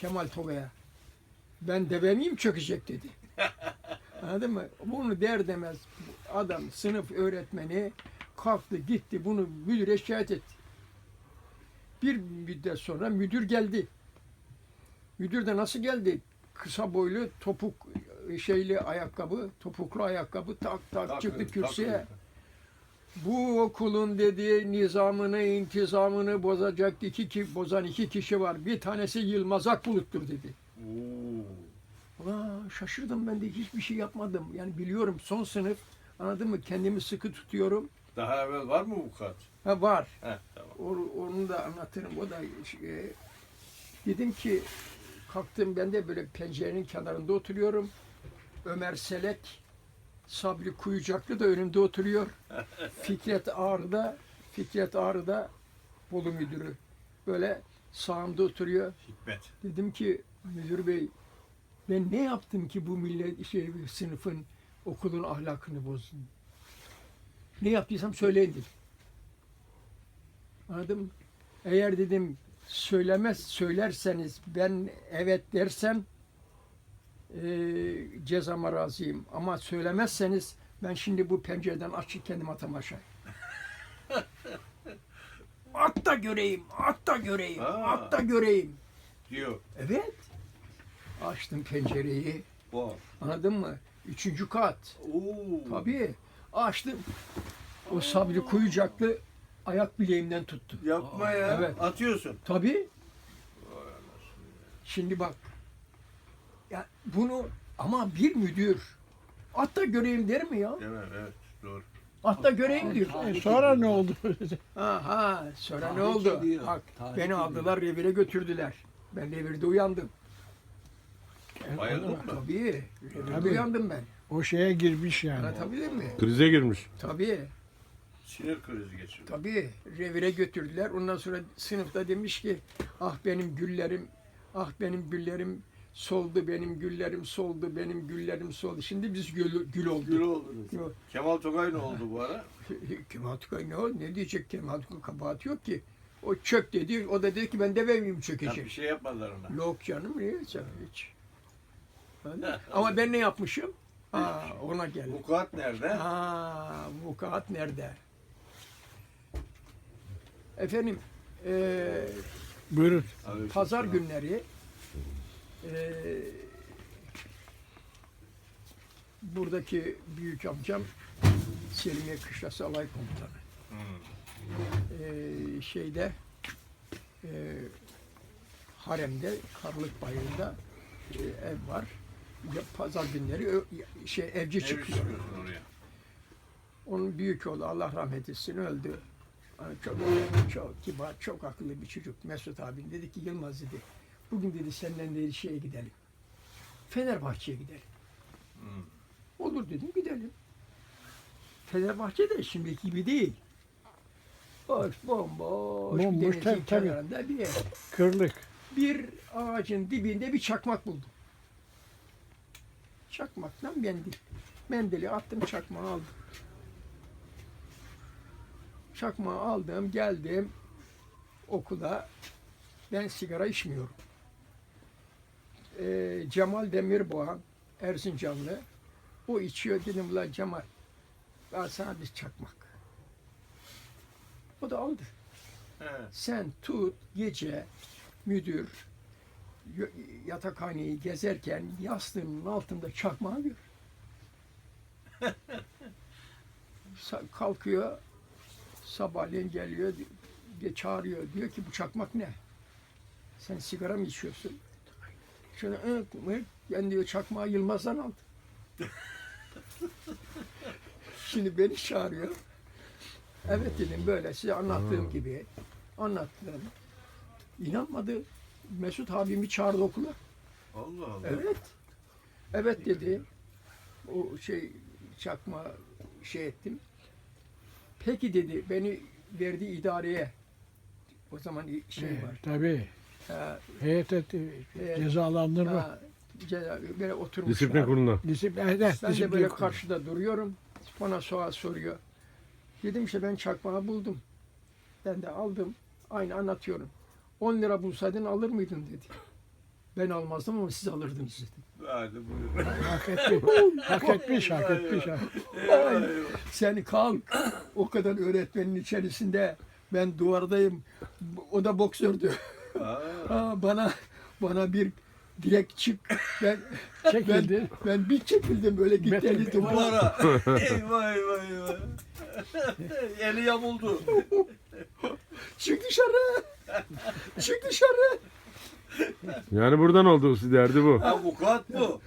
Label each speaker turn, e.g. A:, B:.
A: Kemal Toga'ya. Ben deve miyim çökecek dedi. Anladın mı? Bunu der demez adam sınıf öğretmeni kalktı gitti bunu müdüre şikayet etti. Bir müddet sonra müdür geldi. Müdür de nasıl geldi? Kısa boylu topuk şeyli ayakkabı, topuklu ayakkabı tak tak çıktı kürsüye. Bu okulun dediği nizamını, intizamını bozacak iki ki bozan iki kişi var. Bir tanesi Yılmaz Akbulut'tur dedi.
B: Oo.
A: Ulan şaşırdım ben de hiçbir şey yapmadım. Yani biliyorum son sınıf anladın mı? Kendimi sıkı tutuyorum.
B: Daha evvel var mı bu kat?
A: Ha var.
B: Heh, tamam.
A: O- Onu da anlatırım. O da e, dedim ki kalktım ben de böyle pencerenin kenarında oturuyorum. Ömer Selek Sabri Kuyucaklı da önümde oturuyor. Fikret Ağrı da Fikret Ağrı da Bolu müdürü. Böyle sağımda oturuyor.
B: Hikmet.
A: Dedim ki müdür bey ben ne yaptım ki bu millet şey sınıfın okulun ahlakını bozdum. Ne yaptıysam söyleyin dedim. Anladın mı? Eğer dedim söylemez söylerseniz ben evet dersem eee cezama razıyım. Ama söylemezseniz ben şimdi bu pencereden açık kendimi atam aşağı. at da göreyim, at da göreyim,
B: Aa.
A: at da göreyim.
B: Diyor.
A: Evet. Açtım pencereyi.
B: Bu.
A: Anladın mı? Üçüncü kat.
B: Oo.
A: Tabii. Açtım. O Sabri Kuyucaklı ayak bileğimden tuttu.
B: Yapma ya.
A: Evet.
B: Atıyorsun.
A: Tabii. Şimdi bak. Ya bunu ama bir müdür at da göreyim der mi ya?
B: Değil mi? Evet. Doğru.
A: At da göreyim diyor.
C: E, Sonra ne oldu?
A: Ha ha sonra ne
D: Tahrik
A: oldu?
D: ediyor,
A: Bak
D: tahrik
A: beni
D: ediyor.
A: aldılar revire götürdüler. Ben revirde uyandım.
B: Bayıldın mı?
A: Tabii. Revirde
C: Tabii.
A: uyandım ben.
C: O şeye girmiş yani.
A: Anlatabildim mi?
E: Krize girmiş.
A: Tabii.
B: Sinir krizi geçirdi.
A: Tabii revire götürdüler. Ondan sonra sınıfta demiş ki ah benim güllerim, ah benim güllerim soldu, benim güllerim soldu, benim güllerim soldu. Şimdi biz gül, gül olduk.
B: Gül oldunuz. Kemal Tokay ne oldu bu ara?
A: Kemal Tukay ne, o- ne diyecek Kemal Tukay kabahati yok ki. O çök dedi, o da dedi ki ben de miyim
B: Ya
A: çökecek.
B: bir şey yapmadılar ona.
A: Yok canım niye sen hiç. Ama ben ne yapmışım? Aa, ona gel.
B: Bu kat nerede?
A: Aa, vukuat nerede? Efendim, eee
C: Buyurun.
A: Pazar günleri eee, buradaki büyük amcam Selimiye Kışlası Alay Komutanı. Eee, şeyde eee, haremde Karlık Bayırı'nda eee, ev var. Ya, pazar günleri ö- şey evci
B: Evi
A: çıkıyor.
B: oraya.
A: Onun büyük oğlu Allah rahmet etsin öldü. Yani çok, çok kibar, çok akıllı bir çocuk. Mesut abim dedi ki Yılmaz dedi. Bugün dedi senden dedi şeye gidelim. Fenerbahçe'ye gidelim.
B: Hmm.
A: Olur dedim gidelim. Fenerbahçe de şimdiki gibi değil. Boş, bomboş,
C: Bomboş,
A: bir denizin
C: tabii,
A: kenarında bir ev.
C: Kırlık.
A: Bir ağacın dibinde bir çakmak buldum. Çakmaktan mendil. Mendili attım çakmağı aldım. Çakmağı aldım geldim okula. Ben sigara içmiyorum. Ee, Cemal Demirboğan Erzincanlı o içiyor dedim la Cemal al sana bir çakmak. O da aldı.
B: He.
A: Sen tut gece müdür yatakhaneyi gezerken yastığının altında çakmağı gör. Kalkıyor sabahleyin geliyor diye çağırıyor. Diyor ki bu çakmak ne? Sen sigara mı içiyorsun? Şöyle ık mık ben diyor çakmağı Yılmaz'dan aldım. Şimdi beni çağırıyor. Evet dedim böyle size anlattığım gibi anlattım. İnanmadı. Mesut abimi çağırdı okula.
B: Allah Allah.
A: Evet. Evet dedi. O şey çakma şey ettim. Peki dedi beni verdi idareye. O zaman şey
C: Ee,
A: var.
C: tabii. Heyet.
A: Evet.
C: Cezalandırma.
A: ha, ceza, böyle oturmuşlar.
E: Disiplin kuruluna.
C: Disiplin, evet,
A: Ben de
C: disiplin
A: böyle
C: kurulu.
A: karşıda duruyorum. Bana sual soruyor. Dedim işte ben çakmağı buldum. Ben de aldım. Aynı anlatıyorum. 10 lira bulsaydın alır mıydın dedi. Ben almazdım ama siz alırdınız dedim.
B: Hadi buyur.
C: Hak etti. hak etmiş, hak etmiş. hak-
B: eyvah.
A: Sen kalk. O kadar öğretmenin içerisinde ben duvardayım. O da boksördü. Aa, bana bana bir direkt çık. Ben
C: Çekildi.
A: ben, ben bir çekildim böyle gitti
C: Metin-
A: eli duvara.
B: Duvara. eyvah eyvah eyvah. Eli yamuldu.
A: Çık dışarı. Çık dışarı.
D: Yani buradan oldu derdi bu.
B: Avukat bu.